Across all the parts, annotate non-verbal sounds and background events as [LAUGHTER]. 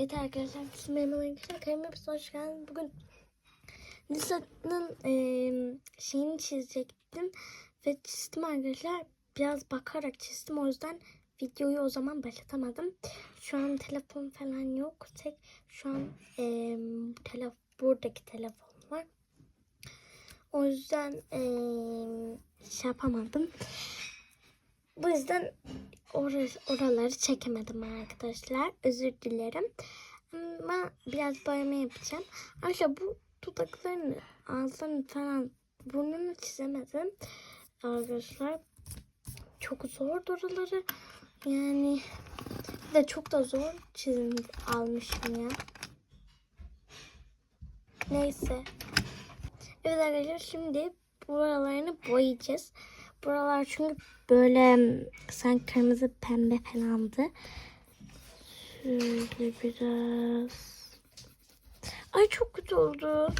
Evet arkadaşlar, siz benim arkadaşlar kanalıma hoş geldiniz. Bugün Nisa'nın eee, şeyini çizecektim ve çizdim arkadaşlar. Biraz bakarak çizdim o yüzden videoyu o zaman başlatamadım. Şu an telefon falan yok. Tek şu an eee telef buradaki telefon var. O yüzden eee şey yapamadım. Bu yüzden orası, oraları çekemedim arkadaşlar. Özür dilerim. Ama biraz boyama yapacağım. Arkadaşlar bu dudaklarını, ağızlarını falan burnunu çizemedim. Arkadaşlar çok zor oraları. Yani de çok da zor çizim almışım ya. Neyse. Evet arkadaşlar şimdi buralarını boyayacağız. Buralar çünkü böyle sanki kırmızı pembe falandı. Şöyle biraz. Ay çok kötü oldu.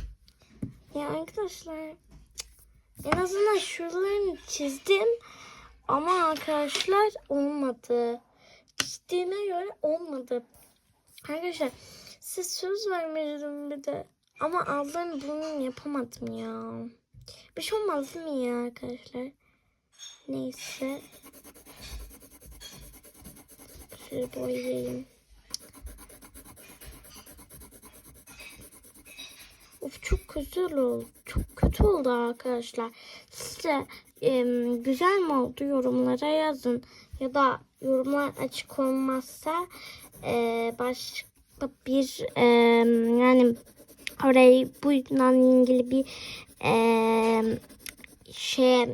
Ya arkadaşlar en azından şuralarını çizdim. Ama arkadaşlar olmadı. Çizdiğime göre olmadı. Arkadaşlar size söz vermedim bir de. Ama altlarını bunu yapamadım ya. Bir şey olmaz mi ya arkadaşlar? Neyse. Şöyle boyayayım. Of çok güzel oldu. Çok kötü oldu arkadaşlar. Size em, güzel mi oldu yorumlara yazın. Ya da yorumlar açık olmazsa e, başka bir em, yani orayı bununla ilgili bir em, şey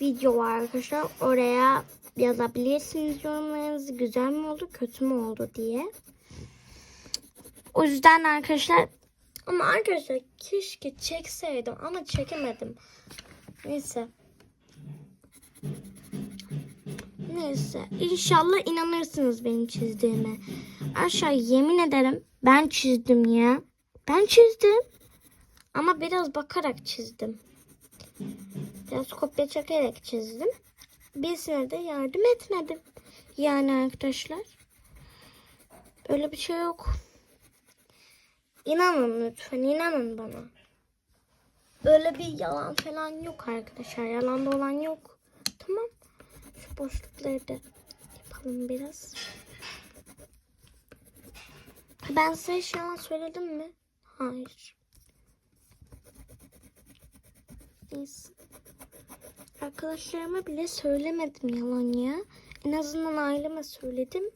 video var arkadaşlar. Oraya yazabilirsiniz yorumlarınızı. Güzel mi oldu, kötü mü oldu diye. O yüzden arkadaşlar ama arkadaşlar keşke çekseydim ama çekemedim. Neyse. Neyse. İnşallah inanırsınız benim çizdiğime. Aşağı yemin ederim ben çizdim ya. Ben çizdim. Ama biraz bakarak çizdim. Biraz kopya çekerek çizdim. Birisine de yardım etmedim. Yani arkadaşlar. Öyle bir şey yok. İnanın lütfen inanın bana. Öyle bir yalan falan yok arkadaşlar. Yalan dolan yok. Tamam. Şu boşlukları da yapalım biraz. Ben size hiç yalan söyledim mi? Hayır. Neyse. Arkadaşlarıma bile söylemedim yalan ya. En azından aileme söyledim.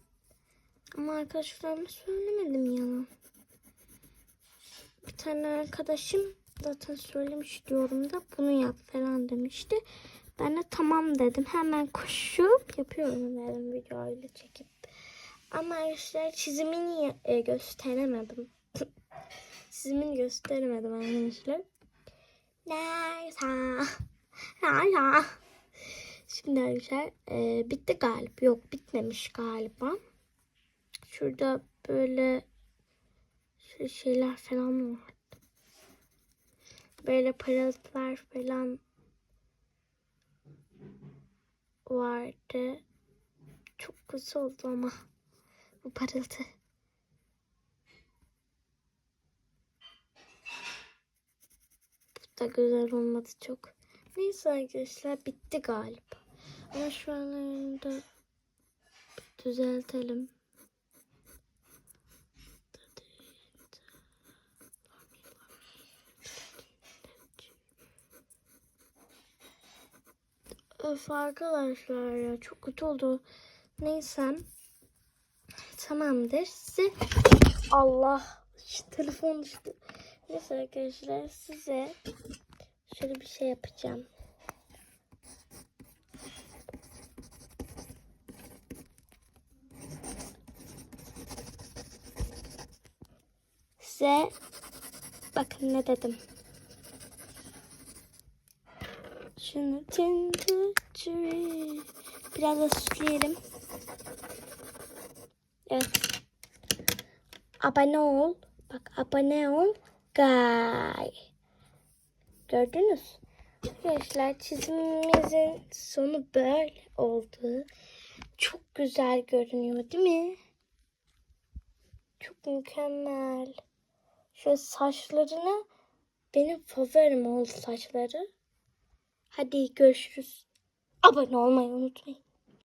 Ama arkadaşlarıma söylemedim yalan. Bir tane arkadaşım zaten söylemiş diyorum da bunu yap falan demişti. Ben de tamam dedim. Hemen koşup yapıyorum dedim videoyla çekip. Ama arkadaşlar çizimini e, gösteremedim. [LAUGHS] çizimini gösteremedim arkadaşlar. Neyse. Neyse. Şimdi arkadaşlar e, bitti galiba. Yok bitmemiş galiba. Şurada böyle şu şeyler falan vardı. Böyle parıltılar falan vardı. Çok güzel oldu ama bu parıltı. Bu da güzel olmadı çok. Neyse arkadaşlar bitti galiba. Ama şu an da düzeltelim. Öf arkadaşlar ya çok kötü oldu. Neyse. Tamamdır. Size Allah şu telefon düştü. Neyse arkadaşlar size şöyle bir şey yapacağım. Size bakın ne dedim. Şunu. Biraz da süsleyelim. Evet. Abone ol. Bak abone ol. Gay. Gördünüz. Arkadaşlar çizimimizin sonu böyle oldu. Çok güzel görünüyor değil mi? Çok mükemmel. Şöyle saçlarını benim favorim oldu saçları. Hadi görüşürüz. Abone olmayı unutmayın.